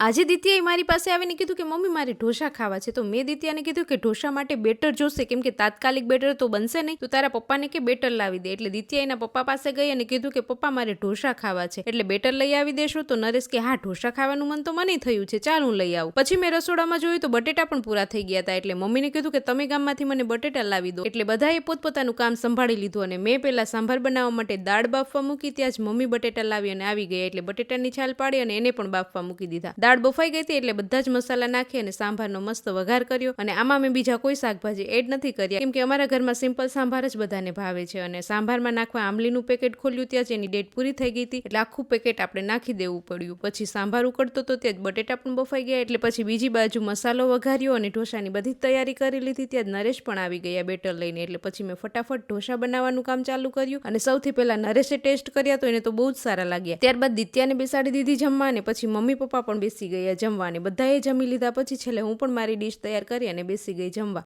આજે દિત્યાએ મારી પાસે આવીને કીધું કે, મમ્મી, મારે ઢોસા ખાવા છે. તો મેં દિત્યાને કીધું કે, ઢોસા માટે બેટર જોશે. કેમ કે તાત્કાલિક બેટર તો બનશે નહીં. તો તારા પપ્પાને કે બેટર લાવી દે. એટલે દિત્યા એના પપ્પા પાસે ગઈ અને કીધું કે, પપ્પા, મારે ઢોસા ખાવા છે. એટલે બેટર લઈ આવી દેશો. તો નરેશ કે, હા, ઢોસા ખાવાનું મન તો મને થયું છે. ચાલ હું લઈ આવું. પછી મેં રસોડામાં જોયું તો બટેટા પણ પૂરા થઈ ગયા હતા. એટલે મમ્મીને કીધું કે, તમે ગામમાંથી મને બટેટા લાવી દો. એટલે બધાએ પોતપોતાનું કામ સંભાળી લીધું અને મેં પહેલા સાંભાર બનાવવા માટે દાળ બાફવા મૂકી, ત્યાં જ મમ્મી બટેટા લાવી અને આવી ગયા. એટલે બટેટાની છાલ પાડી અને એને પણ બાફવા મૂકી દીધા. દાળ બફાઈ ગઈ હતી એટલે બધા જ મસાલા નાખી અને સાંભારનો મસ્ત વઘાર કર્યો. અને આમાં મેં બીજા કોઈ શાકભાજી એડ નથી કર્યા. કેમ કે અમારા ઘરમાં સિમ્પલ સાંભાર જ બધાને ભાવે છે. અને સાંભારમાં નાખવા આંબલીનું પેકેટ ખોલ્યું ત્યાં જ એની ડેટ પૂરી થઈ ગઈ હતી. એટલે આખું પેકેટ આપણે નાખી દેવું પડ્યું. પછી સાંભાર ઉકળતો તો ત્યાં જ બટેટા પણ બફાઈ ગયા. એટલે પછી બીજી બાજુ મસાલો વઘાર્યો અને ઢોસાની બધી જ તૈયારી કરી લીધી. ત્યાં નરેશ પણ આવી ગયા બેટર લઈને. એટલે પછી મેં ફટાફટ ઢોસા બનાવવાનું કામ ચાલુ કર્યું. અને સૌથી પહેલા નરેશે ટેસ્ટ કર્યા તો એને તો બહુ જ સારા લાગ્યા. ત્યારબાદ દિત્યાને બેસાડી દીધી જમવા અને પછી મમ્મી પપ્પા પણ બેસી ગયા જમવાને બધાએ જમી લીધા પછી છેલ્લે હું પણ મારી ડીશ તૈયાર કરી અને બેસી ગઈ જમવા.